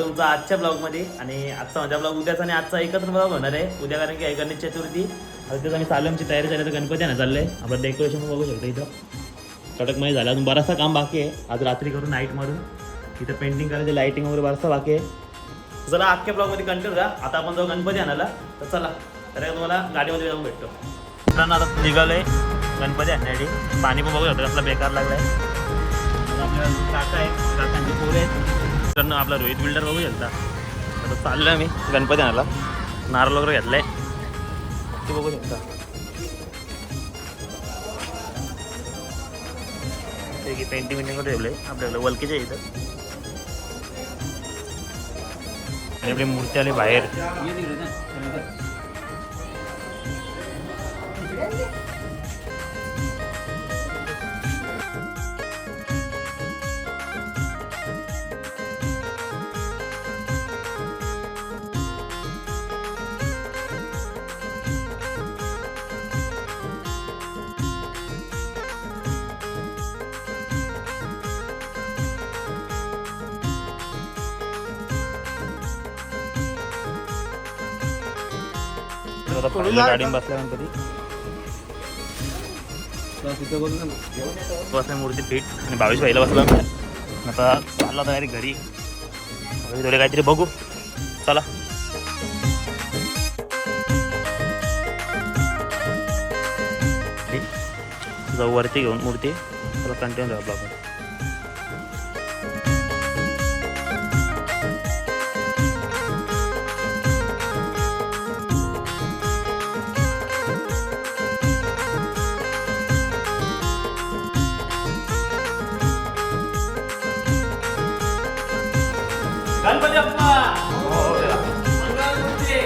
स्वागत आजच्या ब्लॉगमध्ये आणि आजचा माझ्या ब्लॉग उद्याचा आणि आजचा एकत्र ब्लॉग होणार आहे. उद्या कारण की गणेश चतुर्थी. आता तेच आम्ही चालू आमची तयारी झाली तर गणपती आणा चाललंय. आपण डेकोरेशन बघू शकतो इथं. कडकमध्ये झालं. अजून बराचसा काम बाकी आहे. आज रात्री करून नाईट मारून इथं पेंटिंग करायचं लाईटिंग वगैरे बराचसा बाकी आहे. जरा आजच्या ब्लॉगमध्ये कंटिन्यू राहा आता आपण जाऊ गणपती आणायला. तर चला तर तुम्हाला गाडीमध्ये जाऊन भेटतो. मित्रांनो आता निघालोय. गणपती आणण्यासाठी. पाणी पण बघू शकतो कसला बेकार लागलाय. आहे आपल्या काका आहे काकांची पोरं आहेत. मित्रांनो आपला रोहित बिल्डर बघू शकता. आता चाललो मी गणपती आणायला. नारळ वगैरे घेतलाय. ते बघू शकता. ते पेंटिंग पेंटिंग वगैरे ठेवलंय. आपल्याकडे वलकीचे इथं. आणि आपली मूर्ती आली बाहेर. आता पहिल्या गाडीत बसल्या गणपती बसल्या मूर्ती फिट. आणि बावीस भाईला बसला. आता चालला तयारी घरी. घरी थोडे काहीतरी बघू. चला. जाऊ वरती घेऊन मूर्ती. त्याला कंटिन्यू राहतो आपण गणपती बाप्पा मंगळमूर्ती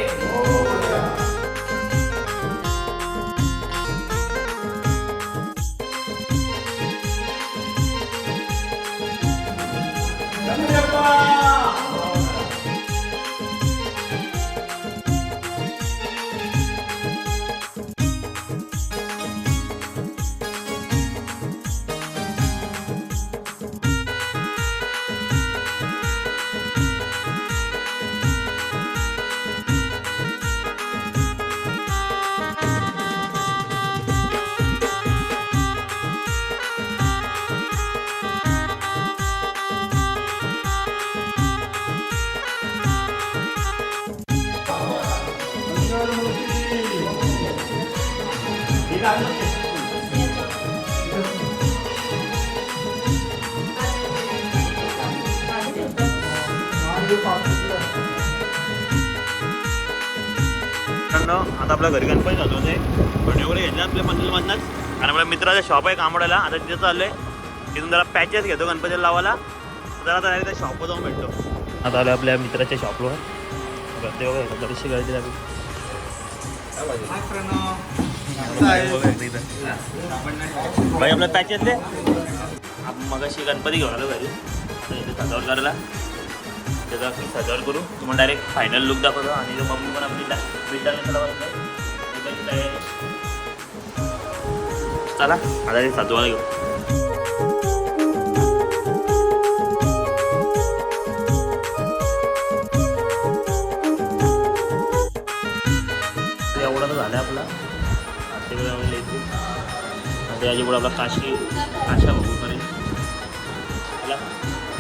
गणपती बाप्पा मित्रांनो आता आपल्या घरी गणपती झालो ते पण एवढे घेतले आपल्या मंदिरमधनंच. आणि आपल्या मित्राचं शॉप आहे कामोड्याला आता तिथे चाललंय. तिथून जरा पॅचेस घेतो गणपतीला लावायला. जरा आता त्या शॉपवर जाऊन भेटतो. आता आलो आपल्या मित्राच्या शॉपवर गर्दी वगैरे. बरीचशी गर्दी लागली भाई आपलं पॅचेस दे आपण मगाशी गणपती घेऊन आलो घरी. आता इथे सजावट करायला. त्याचा आपण सजावट करू. तुम्हाला डायरेक्ट फायनल लुक दाखवतो. आणि जो मम्मी पण आपली चला आता ते सजवायला घेऊ. आणि आपला काशी काशा बघू करेल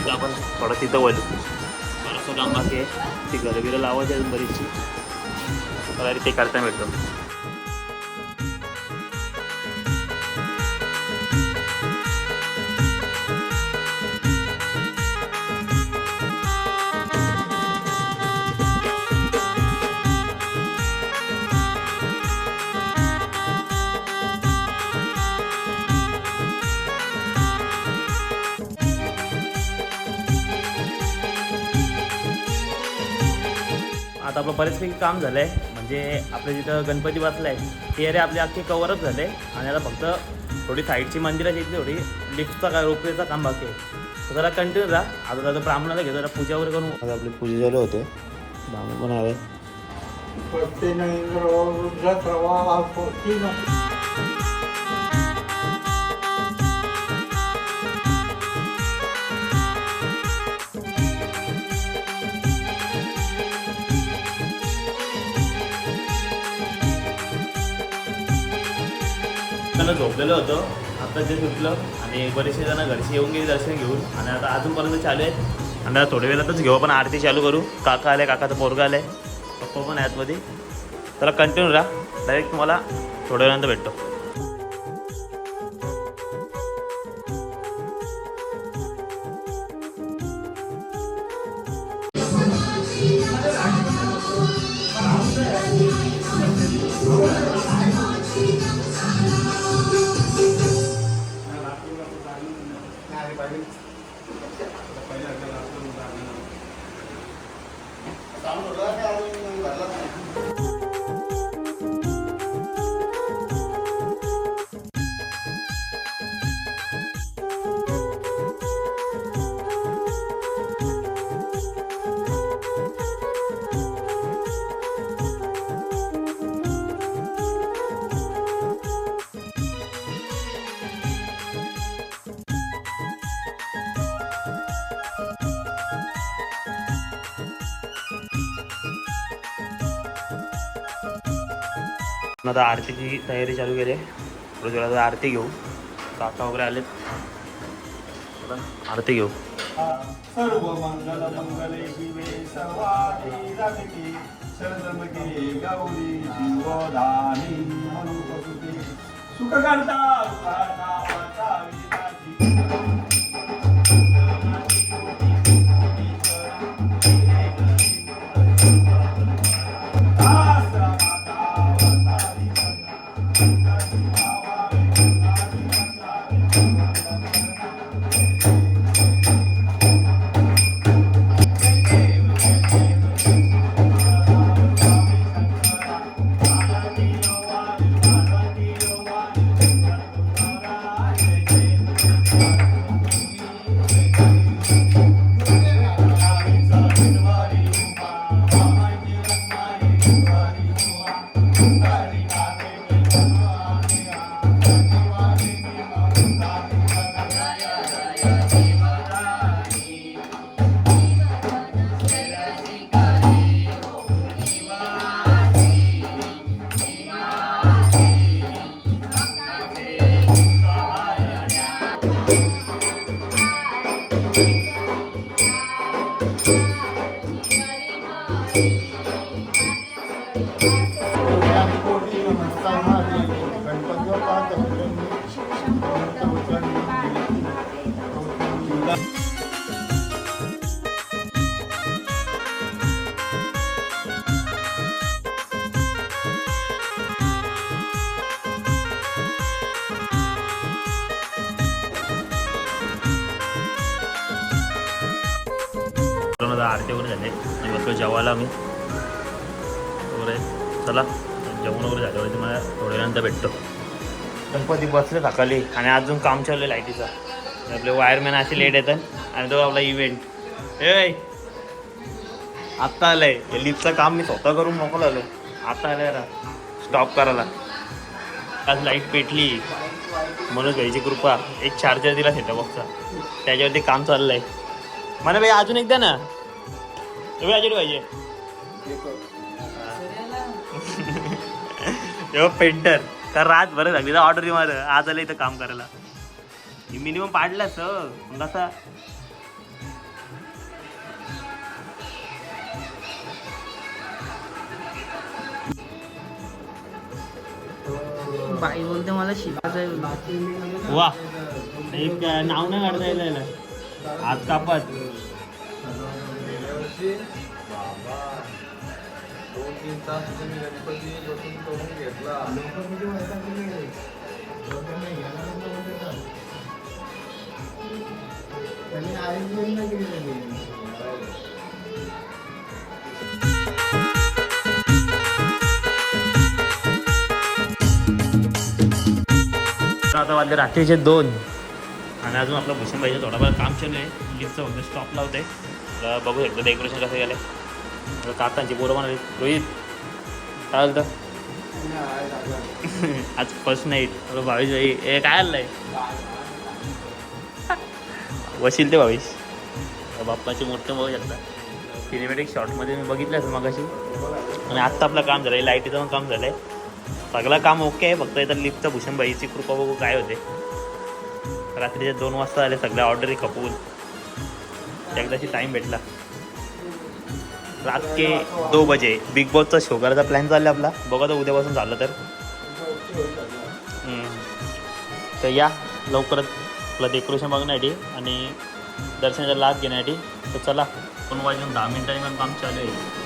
तर आपण थोडं तिथं वळू. बरंचसं काम बाकी आहे. ती गरबीला लावायची बरीचशी. तयारी ते करता भेटतो आता आपलं बरेचपैकी काम झालं आहे म्हणजे आपलं जिथं गणपती बसलाय ते एरिया आपले अख्खे कवरच झाले आणि आता फक्त थोडी साईडची मंदिराची इथली थोडी लिफ्टचा का रोपवेचा काम बाकी आहे तर जरा कंटिन्यू राहा आता जरा ब्राह्मणाला घेतो जरा पूजा वगैरे करून आता आपली पूजा चालू होते ब्राह्मण पण आले दर्शनाला झोपलेलं होतं. आता जे सुटलं आणि बरेचसे जण घरचे येऊन गेले दर्शन घेऊन. आणि आता अजूनपर्यंत चालू आहेत. आणि आता थोड्या वेळातच घेऊ आपण आरती चालू करू. काका आले काकाचं पोरगा आलाय. पप्पा पण आहे आतमध्ये त्याला कंटिन्यू राहा. डायरेक्ट तुम्हाला थोड्या वेळानंतर भेटतो. आता आरतीची तयारी चालू केली आहे. थोडं आरती घेऊ. काका वगैरे आलेत. आरती घेऊ. सर्व मंगल मंगले शिवे गौरी मनुपसुते आरती वगैरे झाले आणि बसलो जेवायला मी वगैरे. चला. जेवण वगैरे झाल्यावर तुम्हाला थोड्या वेळानंतर भेटतो. गणपती बसले सकाळी. आणि अजून काम चाललं लाईटीचा आपले वायरमॅन असे लेट येतात. आणि तो आपला इव्हेंट ए! आत्ता आलंय. हे लिफ्टचं काम मी स्वतः करून मोकळं आलो आत्ता आलंय रा स्टॉप करायला. आज लाइट पेटली. म्हणून घ्यायची कृपा. एक चार्जर दिला सेटअप बॉक्सचा त्याच्यावरती काम चाललंय. मला भाई अजून एकदा ना. अजून पाहिजे तेव्हा पेंटर तर रात बरं लागली. ऑर्डर माझं. आज आलं इथं काम करायला. मिनिमम पाडलाच मग कसा बाई बोलते मला शिकायचं आहे वा. एक नाव नाही काढता यायला. याला. हात कापत दोन तीन तास तुम्ही गणपती बसून करून घेतला. आता वाजले रात्रीचे दोन. आणि अजून आपलं भूषण पाहिजे थोडाफार काम चालू आहे. लिफ्टचं फक्त स्टॉप लावते तर बघू शकतो डेकोरेशन कसं केलं आहे काकांची पोरं म्हणाले रोहित काय झालं आज फर्स्ट नाईट भावेश भाई ए काय आलंय वशील ते भावेश. बाप्पाचे मोठे बघू शकता. सिनेमॅटिक शॉटमध्ये मी बघितलं असं मगाशी. आणि आत्ता आपलं काम झालं आहे लाईटीचं पण काम झालं आहे सगळं काम ओके आहे फक्त इथं लिफ्टचं भूषणबाईची कृपा बघू काय होते. रात्रीचे दोन वाजता आले सगळ्या ऑर्डरी खपवून. एकदाशी टाईम भेटला. रात के दो बजे. बिग बॉसचा शो करायचा प्लॅन चालला आपला. बघा तर उद्यापासून झालं तर. तर या लवकरच आपलं डेकोरेशन बघण्यासाठी आणि दर्शनाचा लाभ घेण्यासाठी. तर चला पण वाजून दहा मिनिटांनी पण काम चालू आहे.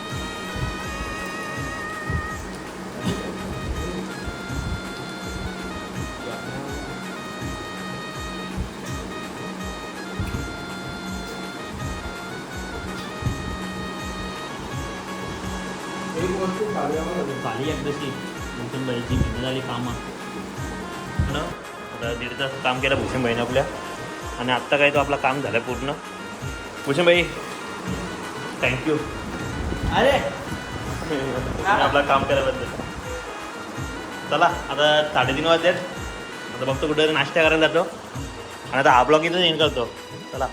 एक झाली एकदाची भूषणबाईची भिन्न झाली कामं. आता दीड तास काम केलं भूषणबाईने आपल्या. आणि आत्ता काय तो आपला काम झालं पूर्ण. भूषणबाई थँक्यू अरे! आपलं काम केल्याबद्दल. चला आता साडेतीन वाजलेत. आता बघतो कुठे नाश्ता करायला जातो. आणि आता हा ब्लॉग इथं एंड करतो. चला.